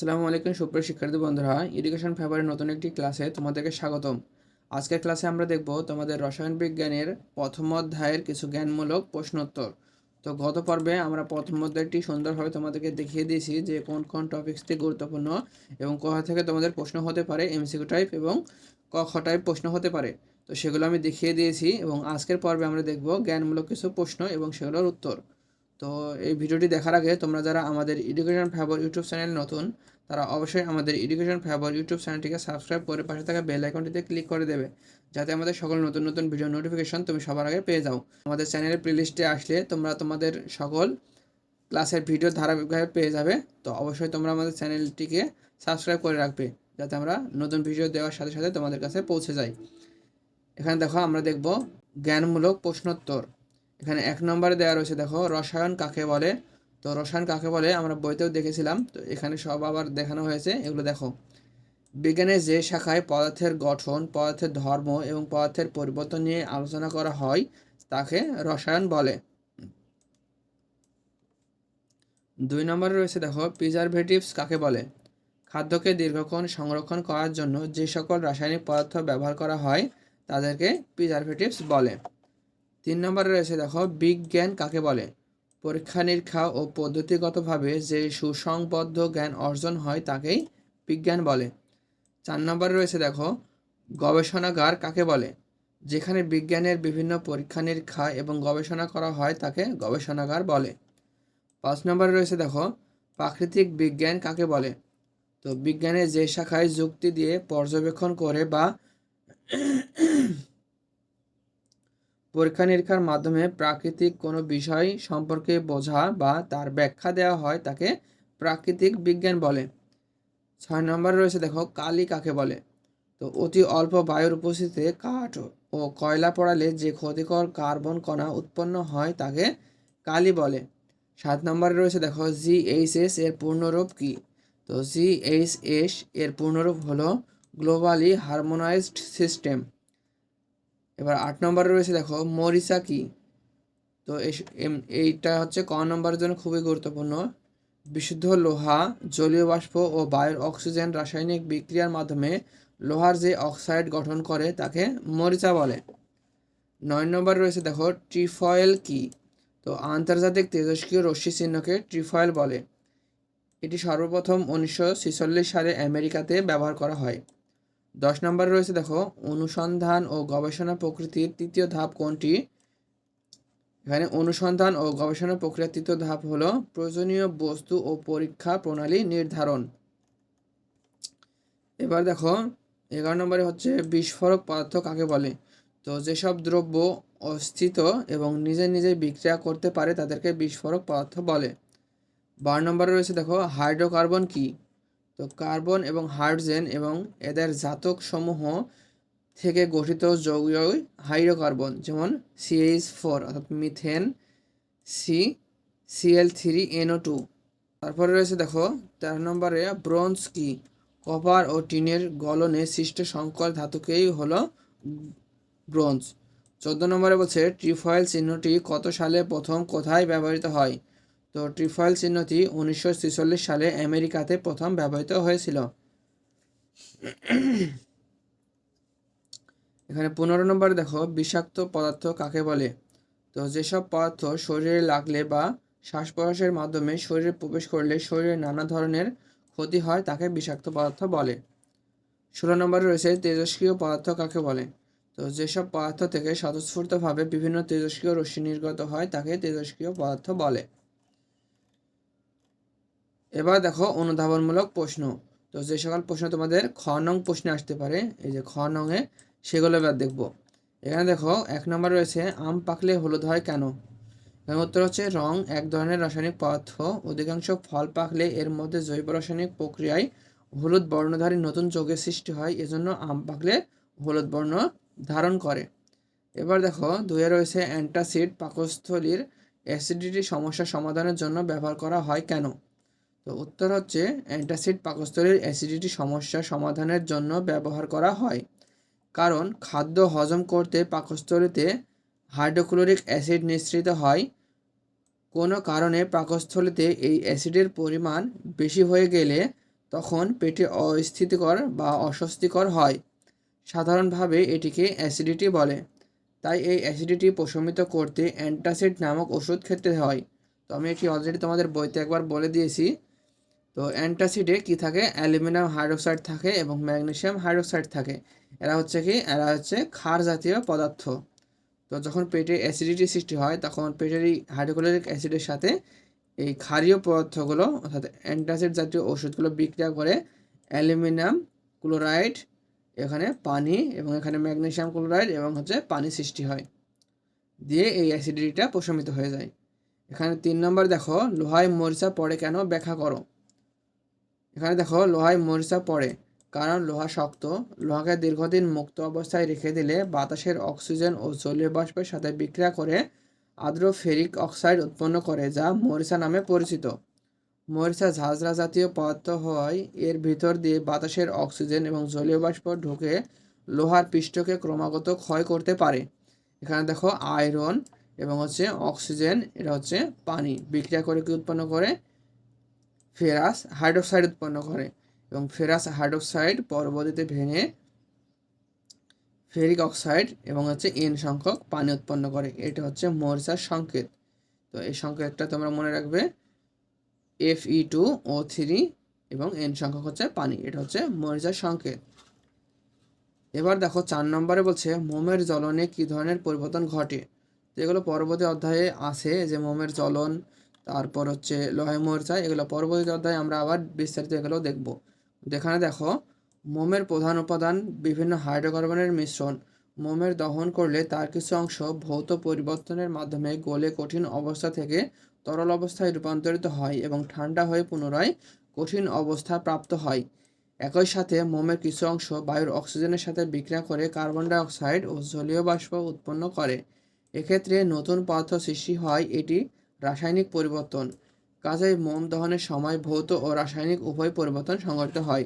আসসালামু আলাইকুম সুপ্রিয় শিক্ষার্থী বন্ধুরা এডুকেশন ফেভারের নতুন একটি ক্লাসে তোমাদেরকে স্বাগতম। আজকের ক্লাসে আমরা দেখব তোমাদের রসায়ন বিজ্ঞানের প্রথম অধ্যায়ের কিছু জ্ঞানমূলক প্রশ্নোত্তর। তো গত পর্বে আমরা প্রথম অধ্যায়টি সুন্দরভাবে তোমাদেরকে দেখিয়ে দিয়েছি যে কোন কোন টপিক্সটি গুরুত্বপূর্ণ এবং কোথা থেকে তোমাদের প্রশ্ন হতে পারে এমসিকিউ টাইপ এবং ক খ টাইপ প্রশ্ন হতে পারে। তো সেগুলো আমি দেখিয়ে দিয়েছি এবং আজকের পর্বে আমরা দেখব জ্ঞানমূলক কিছু প্রশ্ন এবং সেগুলোর উত্তর। তো এই ভিডিওটি দেখার আগে তোমরা যারা আমাদের এডুকেশন ফেভার ইউটিউব চ্যানেল নতুন, তারা অবশ্যই আমাদের এডুকেশন ফেভার ইউটিউব চ্যানেলটিকে সাবস্ক্রাইব করে পাশে থাকা বেল আইকনটিতে ক্লিক করে দেবে, যাতে আমাদের সকল নতুন নতুন ভিডিও নোটিফিকেশন তুমি সবার আগে পেয়ে যাও। আমাদের চ্যানেলের প্লেলিস্টে আসলে তোমরা তোমাদের সকল ক্লাসের ভিডিও ধারাবাহিকভাবে পেয়ে যাবে, তো অবশ্যই তোমরা আমাদের চ্যানেলটিকে সাবস্ক্রাইব করে রাখবে, যাতে আমরা নতুন ভিডিও দেওয়ার সাথে সাথে তোমাদের কাছে পৌঁছে যাই। এখানে দেখো আমরা দেখব জ্ঞানমূলক প্রশ্নোত্তর। এখানে এক নম্বরে দেওয়া রয়েছে, দেখো, রসায়ন কাকে বলে? তো রসায়ন কাকে বলে? আমরা বইতেও দেখেছিলাম, তো এখানে সব আবার দেখানো হয়েছে, এগুলো দেখো। বিজ্ঞানের যে শাখায় পদার্থের গঠন, পদার্থের ধর্ম এবং পদার্থের পরিবর্তন নিয়ে আলোচনা করা হয়, তাকে রসায়ন বলে। দুই নম্বরে রয়েছে, দেখো প্রিজারভেটিভস কাকে বলে? খাদ্যকে দীর্ঘক্ষণ সংরক্ষণ করার জন্য যে সকল রাসায়নিক পদার্থ ব্যবহার করা হয়, তাদেরকে প্রিজারভেটিভস বলে। তিন নম্বরে রয়েছে, দেখো, বিজ্ঞান কাকে বলে? পরীক্ষা, নিরীক্ষা ও পদ্ধতিগতভাবে যে সুসংবদ্ধ জ্ঞান অর্জন হয় তাকেই বিজ্ঞান বলে। চার নম্বরে রয়েছে, দেখো, গবেষণাগার কাকে বলে? যেখানে বিজ্ঞানের বিভিন্ন পরীক্ষা, নিরীক্ষা এবং গবেষণা করা হয় তাকে গবেষণাগার বলে। পাঁচ নম্বরে রয়েছে, দেখো, প্রাকৃতিক বিজ্ঞান কাকে বলে? তো বিজ্ঞানের যে শাখায় যুক্তি দিয়ে পর্যবেক্ষণ করে বা পরীক্ষা নিরীক্ষার মাধ্যমে প্রাকৃতিক কোনো বিষয় সম্পর্কে বোঝা বা তার ব্যাখ্যা দেওয়া হয় তাকে প্রাকৃতিক বিজ্ঞান বলে। ছয় নম্বরে রয়েছে দেখো, কালি কাকে বলে? তো অতি অল্প বায়ুর উপস্থিতিতে কাঠ ও কয়লা পড়ালে যে ক্ষতিকর কার্বন কণা উৎপন্ন হয় তাকে কালি বলে। সাত নম্বরে রয়েছে দেখো জিএইচএস এর পূর্ণরূপ কি? তো জিএইচএস এর পূর্ণরূপ হলো গ্লোবালি হারমোনাইজড সিস্টেম। এবার আট নম্বরে রয়েছে দেখো মরিচা কি তো এইটা হচ্ছে ক নম্বরের জন্য খুবই গুরুত্বপূর্ণ। বিশুদ্ধ লোহা, জলীয় বাষ্প ও বায়ুর অক্সিজেন রাসায়নিক বিক্রিয়ার মাধ্যমে লোহার যে অক্সাইড গঠন করে তাকে মরিচা বলে। নয় নম্বরে রয়েছে দেখো ট্রিফয়েল কি? তো আন্তর্জাতিক তেজস্ক্রিয় রশ্মি চিহ্নকে ট্রিফয়েল বলে। এটি সর্বপ্রথম উনিশশো ছেচল্লিশ সালে আমেরিকাতে ব্যবহার করা হয়। দশ নম্বরে রয়েছে দেখো, অনুসন্ধান ও গবেষণা প্রকৃতির তৃতীয় ধাপ কোনটি? এখানে অনুসন্ধান ও গবেষণা প্রক্রিয়ার তৃতীয় ধাপ হলো প্রয়োজনীয় বস্তু ও পরীক্ষা প্রণালী নির্ধারণ। এবার দেখো, এগারো নম্বরে হচ্ছে বিস্ফোরক পদার্থ কাকে বলে? তো যেসব দ্রব্য অস্থিত এবং নিজে নিজে বিক্রিয়া করতে পারে তাদেরকে বিস্ফোরক পদার্থ বলে। বারো নম্বরে রয়েছে দেখো, হাইড্রোকার্বন কি? তো কার্বন এবং হাইড্রোজেন এবং এদের জাতক সমূহ থেকে গঠিত যৌগীয় হাইড্রোকার্বন, যেমন সিএইচ ফোর অর্থাৎ methane C CL three NO two তারপরে রয়েছে দেখো তেরো নম্বরে ব্রোঞ্জ কি? কপার ও টিনের গলনে সৃষ্ট সংকর ধাতুকেই হলো ব্রোঞ্জ। চোদ্দ নম্বরে বলছে ট্রিফয়েল চিহ্নটি কত সালে প্রথম কোথায় ব্যবহৃত হয়? তো ট্রিফয়েল চিহ্নটি উনিশশো ছেচল্লিশ সালে আমেরিকাতে প্রথম ব্যবহৃত হয়েছিল। এখানে পনেরো নম্বরে দেখো, বিষাক্ত পদার্থ কাকে বলে? তো যেসব পদার্থ শরীরে লাগলে বা শ্বাস প্রশ্বাসের মাধ্যমে শরীরে প্রবেশ করলে শরীরে নানা ধরনের ক্ষতি হয়, তাকে বিষাক্ত পদার্থ বলে। ষোলো নম্বরে রয়েছে, তেজস্ক্রিয় পদার্থ কাকে বলে? তো যেসব পদার্থ থেকে স্বতঃস্ফূর্তভাবে বিভিন্ন তেজস্ক্রিয় রশ্মি নির্গত হয়, তাকে তেজস্ক্রিয় পদার্থ বলে। এবার দেখো অনুধাবনমূলক প্রশ্ন। তো যে সকল প্রশ্ন তোমাদের খ নং প্রশ্নে আসতে পারে, এই যে খ নংয়ে সেগুলো এবার দেখব। এখানে দেখো এক নম্বর রয়েছে, আম পাকলে হলুদ হয় কেন? এখানে উত্তর হচ্ছে রং এক ধরনের রাসায়নিক পদার্থ। অধিকাংশ ফল পাকলে এর মধ্যে জৈব রাসায়নিক প্রক্রিয়ায় হলুদ বর্ণধারী নতুন যোগের সৃষ্টি হয়, এজন্য আম পাকলে হলুদ বর্ণ ধারণ করে। এবার দেখো দুয়ে রয়েছে অ্যান্টাসিড, পাকস্থলীর অ্যাসিডিটি সমস্যা সমাধানের জন্য ব্যবহার করা হয় কেন? তো উত্তর হচ্ছে, অ্যান্টাসিড পাকস্থলীর অ্যাসিডিটি সমস্যা সমাধানের জন্য ব্যবহার করা হয়। কারণ খাদ্য হজম করতে পাকস্থলীতে হাইড্রোক্লোরিক অ্যাসিড নিঃসৃত হয়। কোনো কারণে পাকস্থলীতে এই অ্যাসিডের পরিমাণ বেশি হয়ে গেলে তখন পেটে অস্থিতিকর বা অস্বস্তিকর হয়। সাধারণভাবে এটিকে অ্যাসিডিটি বলে। তাই এই অ্যাসিডিটি প্রশমিত করতে অ্যান্টাসিড নামক ওষুধ খেতে হয়। তো আমি এটি অলরেডি তোমাদের বইতে একবার বলে দিয়েছি। তো অ্যান্টাসিডে কি থাকে? অ্যালুমিনিয়াম হাইড্রোক্সাইড থাকে এবং ম্যাগনেসিয়াম হাইড্রোক্সাইড থাকে। এরা হচ্ছে কি? এরা হচ্ছে ক্ষার জাতীয় পদার্থ। তো যখন পেটে অ্যাসিডিটি সৃষ্টি হয়, তখন পেটের এই হাইড্রোক্লোরিক অ্যাসিডের সাথে এই ক্ষারীয় পদার্থগুলো, অর্থাৎ অ্যান্টাসিড জাতীয় ওষুধগুলো বিক্রিয়া করে অ্যালুমিনিয়াম ক্লোরাইড, এখানে পানি এবং এখানে ম্যাগনেশিয়াম ক্লোরাইড এবং হচ্ছে পানি সৃষ্টি হয়। দিয়ে এই অ্যাসিডিটিটা প্রশমিত হয়ে যায়। এখানে তিন নম্বর দেখো, লোহায় মরিচা পড়ে কেন? ব্যাখ্যা করো। এখানে দেখো লোহায় মরিচা পড়ে। কারণ লোহা শক্ত, লোহাকে দীর্ঘদিন মুক্ত অবস্থায় রেখে দিলে বাতাসের অক্সিজেন ও জলীয় বাষ্পের সাথে বিক্রিয়া করে আদ্র ফেরিক অক্সাইড উৎপন্ন করে, যা মরিচা নামে পরিচিত। মরিচা ঝাঁঝরা জাতীয় পদার্থ হয়। এর ভিতর দিয়ে বাতাসের অক্সিজেন এবং জলীয় বাষ্প ঢুকে লোহার পৃষ্ঠকে ক্রমাগত ক্ষয় করতে পারে। এখানে দেখো আয়রন এবং হচ্ছে অক্সিজেন, এটা হচ্ছে পানি। বিক্রিয়া করে কি উৎপন্ন করে? ফেরাস হাইড্রোক্সাইড উৎপন্ন করে এবং ফেরাস হাইড্রোক্সাইড পরবর্তীতে ভেঙে ফেরিক অক্সাইড এবং হচ্ছে এন সংখ্যক পানি উৎপন্ন করে। এটা হচ্ছে মরিচার সংকেত। তো এই সংকেতটা তোমরা মনে রাখবে F E two O three এবং এন সংখ্যক হচ্ছে পানি। এটা হচ্ছে মরিচার সংকেত। এবার দেখো চার নম্বরে বলছে, মোমের জ্বলনে কী ধরনের পরিবর্তন ঘটে? তো এগুলো পরবর্তী অধ্যায়ে আছে যে মোমের জ্বলন তারপর হচ্ছে লোহায় মরিচা এগুলো পরবর্তী অধ্যায়ে আমরা আবার বিস্তারিত এগুলো দেখব। এখানে দেখো, মোমের প্রধান উপাদান বিভিন্ন হাইড্রোকার্বনের মিশ্রণ। মোমের দহন করলে তার কিছু অংশ ভৌত পরিবর্তনের মাধ্যমে গলে কঠিন অবস্থা থেকে তরল অবস্থায় রূপান্তরিত হয় এবং ঠান্ডা হয়ে পুনরায় কঠিন অবস্থা প্রাপ্ত হয়। একই সাথে মোমের কিছু অংশ বায়ুর অক্সিজেনের সাথে বিক্রিয়া করে কার্বন ডাইঅক্সাইড ও জলীয় বাষ্প উৎপন্ন করে। এক্ষেত্রে নতুন পদার্থ সৃষ্টি হয়, এটি রাসায়নিক পরিবর্তন। কাজেই মোম দহনের সময় ভৌত ও রাসায়নিক উভয় পরিবর্তন সংঘটিত হয়।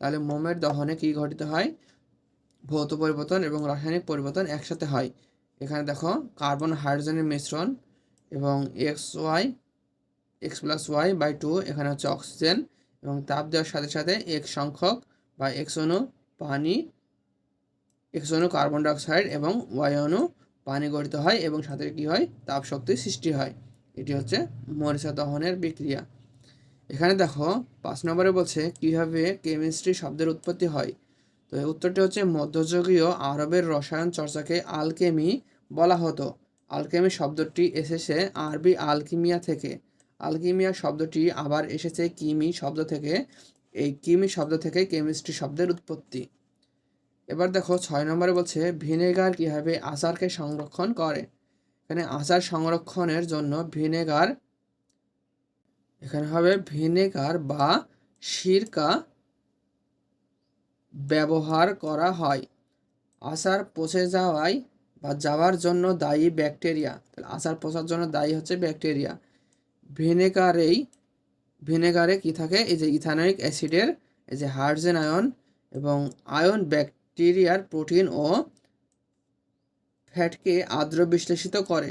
তাহলে মোমের দহনে কি ঘটিত হয়? ভৌত পরিবর্তন এবং রাসায়নিক পরিবর্তন একসাথে হয়। এখানে দেখো, কার্বন হাইড্রোজেনের মিশ্রণ এবং X Y, X plus Y by two, এখানে হচ্ছে অক্সিজেন এবং তাপ দেওয়ার সাথে সাথে এক সংখ্যক বা এক্স অণু পানি, এক্স অণু কার্বন ডাইঅক্সাইড এবং ওয়াই অণু পানি গঠিত হয় এবং সাথে কী হয়? তাপ শক্তির সৃষ্টি হয়। এটি হচ্ছে মরিচা দহনের বিক্রিয়া। এখানে দেখো, পাঁচ নম্বরে বলছে, কীভাবে কেমিস্ট্রি শব্দের উৎপত্তি হয়? তো উত্তরটি হচ্ছে, মধ্যযুগীয় আরবের রসায়ন চর্চাকে আলকেমি বলা হতো। আলকেমি শব্দটি এসেছে আরবি আলকিমিয়া থেকে। আলকিমিয়া শব্দটি আবার এসেছে কিমি শব্দ থেকে। এই কিমি শব্দ থেকে কেমিস্ট্রি শব্দের উৎপত্তি। এবার দেখো, ছয় নম্বরে বলছে, ভিনেগার কীভাবে আচারকে সংরক্ষণ করে? এখানে আচার সংরক্ষণের জন্য ভিনেগার, এখানে হবে ভিনেগার বা সিরকা ব্যবহার করা হয়। আচার পচে যাওয়ায় বা যাওয়ার জন্য দায়ী ব্যাকটেরিয়া, তাহলে আচার পচার জন্য দায়ী হচ্ছে ব্যাকটেরিয়া। ভিনেগারেই, ভিনেগারে কি থাকে? এই যে ইথানোয়িক অ্যাসিডের, এই যে হাইড্রোজেন আয়ন এবং আয়ন ব্যাকটেরিয়ার প্রোটিন ও ফ্যাটকে আর্দ্র বিশ্লেষিত করে।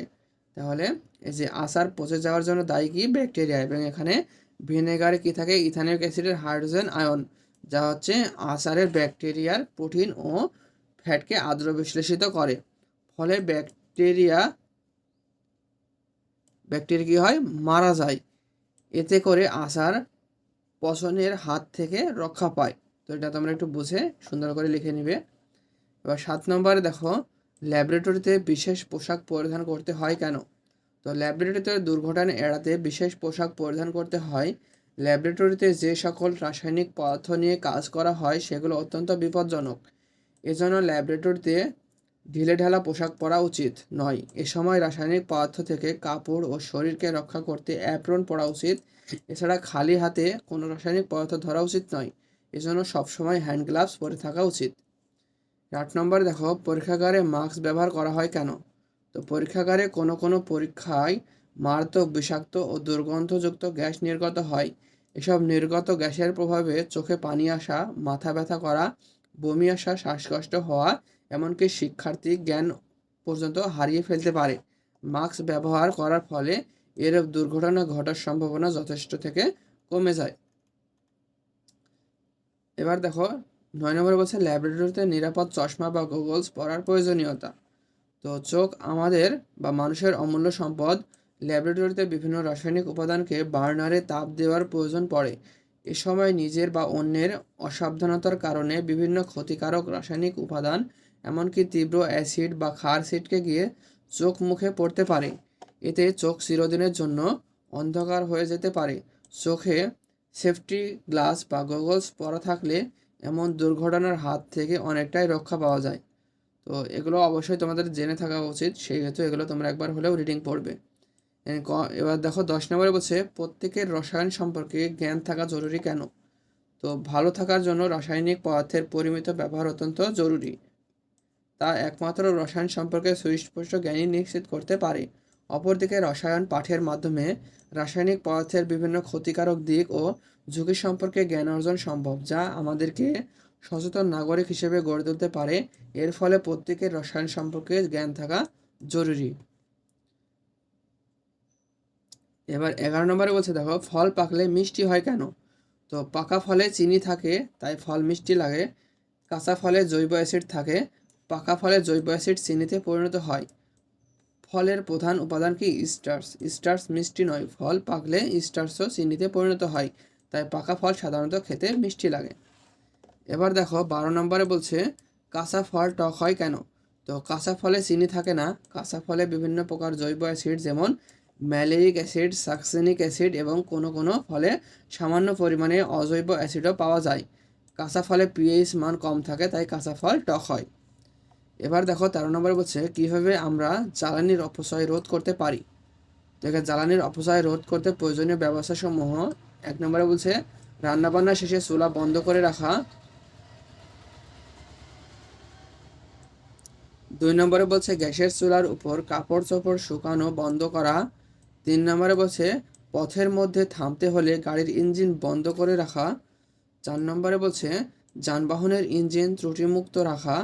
তাহলে এই যে আচার পচে যাওয়ার জন্য দায়ী কি? ব্যাকটেরিয়া। এবং এখানে ভিনেগারে কি থাকে? ইথানিক অ্যাসিডের হাইড্রোজেন আয়ন, যা হচ্ছে আচারের ব্যাকটেরিয়ার প্রোটিন ও ফ্যাটকে আর্দ্র বিশ্লেষিত করে। ফলে ব্যাকটেরিয়া ব্যাকটেরিয়া কী হয়? মারা যায়। এতে করে আচার পচনের হাত থেকে রক্ষা পায়। তো এটা তোমরা একটু বুঝে সুন্দর করে লিখে নিবে। এবার সাত নম্বরে দেখো ল্যাবরেটরিতে বিশেষ পোশাক পরিধান করতে হয় কেন? তো ল্যাবরেটরিতে দুর্ঘটনা এড়াতে বিশেষ পোশাক পরিধান করতে হয়। ল্যাবরেটরিতে যে সকল রাসায়নিক পদার্থ নিয়ে কাজ করা হয়, সেগুলো অত্যন্ত বিপজ্জনক। এজন্য ল্যাবরেটরিতে ঢিলে ঢালা পোশাক পরা উচিত নয়। এ সময় রাসায়নিক পদার্থ থেকে কাপড় ও শরীরকে রক্ষা করতে অ্যাপ্রন পরা উচিত। এছাড়া খালি হাতে কোনো রাসায়নিক পদার্থ ধরা উচিত নয়। এজন্য সবসময় হ্যান্ড গ্লাভস পরে থাকা উচিত। আট নম্বরে দেখো, পরীক্ষাগারে মাস্ক ব্যবহার করা হয় কেন? তো পরীক্ষাগারে কোনো কোনো পরীক্ষায় মারাত্মক বিষাক্ত ও দুর্গন্ধযুক্ত গ্যাস নির্গত হয়। এসব নির্গত গ্যাসের প্রভাবে চোখে পানি আসা, মাথা ব্যথা করা, বমি আসা, শ্বাসকষ্ট হওয়া, এমনকি শিক্ষার্থী জ্ঞান পর্যন্ত হারিয়ে ফেলতে পারে। মাস্ক ব্যবহার করার ফলে এর দুর্ঘটনা ঘটার সম্ভাবনা যথেষ্ট থেকে কমে যায়। এবার দেখো নয় নম্বরে বলছে ল্যাবরেটরিতে নিরাপদ চশমা বা গোগলস পরার প্রয়োজনীয়তা। তো চোখ আমাদের বা মানুষের অমূল্য সম্পদ। ল্যাবরেটরিতে বিভিন্ন রাসায়নিক উপাদানকে বার্নারে তাপ দেওয়ার প্রয়োজন পড়ে। এ সময় নিজের বা অন্যের অসাবধানতার কারণে বিভিন্ন ক্ষতিকারক রাসায়নিক উপাদান, এমনকি তীব্র অ্যাসিড বা ক্ষার সিটকে গিয়ে চোখ মুখে পড়তে পারে। এতে চোখ চিরদিনের জন্য অন্ধকার হয়ে যেতে পারে। চোখে সেফটি গ্লাস বা গগলস পরা থাকলে এমন দুর্ঘটনার হাত থেকে অনেকটাই রক্ষা পাওয়া যায়। তো এগুলো অবশ্যই তোমাদের জেনে থাকা উচিত, সেই হেতু এগুলো তোমরা একবার হলেও রিডিং পড়বে। এবার দেখো দশ নম্বরে বলছে, প্রত্যেকের রসায়ন সম্পর্কে জ্ঞান থাকা জরুরি কেন? তো ভালো থাকার জন্য রাসায়নিক পদার্থের পরিমিত ব্যবহার অত্যন্ত জরুরি। তা একমাত্র রসায়ন সম্পর্কে সুস্পষ্ট জ্ঞানই নিশ্চিত করতে পারে। অপরদিকে রসায়ন পাঠের মাধ্যমে রাসায়নিক পদার্থের বিভিন্ন ক্ষতিকারক দিক ও ঝুঁকি সম্পর্কে জ্ঞান অর্জন সম্ভব, যা আমাদেরকে সচেতন নাগরিক হিসেবে গড়ে তুলতে পারে। এর ফলে প্রত্যেকের রসায়ন সম্পর্কে জ্ঞান থাকা জরুরি। এবার এগারো নম্বরে বলছে, দেখো, ফল পাকলে মিষ্টি হয় কেন? তো পাকা ফলে চিনি থাকে, তাই ফল মিষ্টি লাগে। কাঁচা ফলে জৈব অ্যাসিড থাকে, পাকা ফলে জৈব অ্যাসিড চিনিতে পরিণত হয়। ফলের প্রধান উপাদান কি? স্টার্স স্টার্স মিষ্টি নয়। ফল পাকলে স্টার্সও চিনিতে পরিণত হয়, তাই পাকা ফল সাধারণত খেতে মিষ্টি লাগে। এবার দেখো, বারো নম্বরে বলছে, কাঁচা ফল টক হয় কেন? তো কাঁচা ফলে চিনি থাকে না। কাঁচা ফলে বিভিন্ন প্রকার জৈব অ্যাসিড যেমন ম্যালেরিক অ্যাসিড, সাকসেনিক অ্যাসিড এবং কোনো কোনো ফলে সামান্য পরিমাণে অজৈব অ্যাসিডও পাওয়া যায়। কাঁচা ফলে পিএইচ মান কম থাকে, তাই কাঁচা ফল টক হয়। এবার দেখো তেরো নম্বরে বলছে, কীভাবে আমরা জ্বালানির অপচয় রোধ করতে পারি? এখানে জ্বালানির অপচয় রোধ করতে প্রয়োজনীয় ব্যবস্থাসমূহ, এক নম্বরে বলছে, রান্নাবান্না শেষে চুলা বন্ধ করে রাখা। দুই নম্বরে বলছে, গ্যাসের চুলার উপর কাপড় চোপড় শুকানো বন্ধ করা। তিন নম্বরে বলছে, পথের মধ্যে থামতে হলে গাড়ির ইঞ্জিন বন্ধ করে রাখা। চার নম্বরে বলছে, যানবাহনের ইঞ্জিন ত্রুটিমুক্ত রাখা।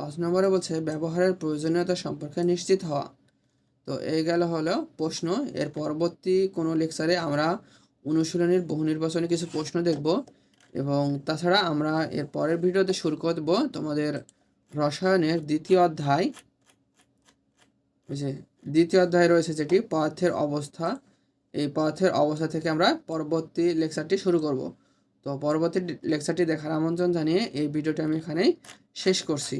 পাঁচ নম্বরে বলছে, ব্যবহারের প্রয়োজনীয়তা সম্পর্কে নিশ্চিত হওয়া। তো এই গেল হলো প্রশ্ন। এর পরবর্তী কোনো লেকচারে আমরা অনুশীলনীর বহু নির্বাচনে কিছু প্রশ্ন দেখব এবং তাছাড়া আমরা এর পরের ভিডিওতে শুরু করব তোমাদের রসায়নের দ্বিতীয় অধ্যায়। যে দ্বিতীয় অধ্যায় রয়েছে যেটি, পদার্থের অবস্থা। এই পদার্থের অবস্থা থেকে আমরা পরবর্তী লেকচারটি শুরু করব। তো পরবর্তী লেকচারটি দেখার আমন্ত্রণ জানিয়ে এই ভিডিওটি আমি এখানেই শেষ করছি।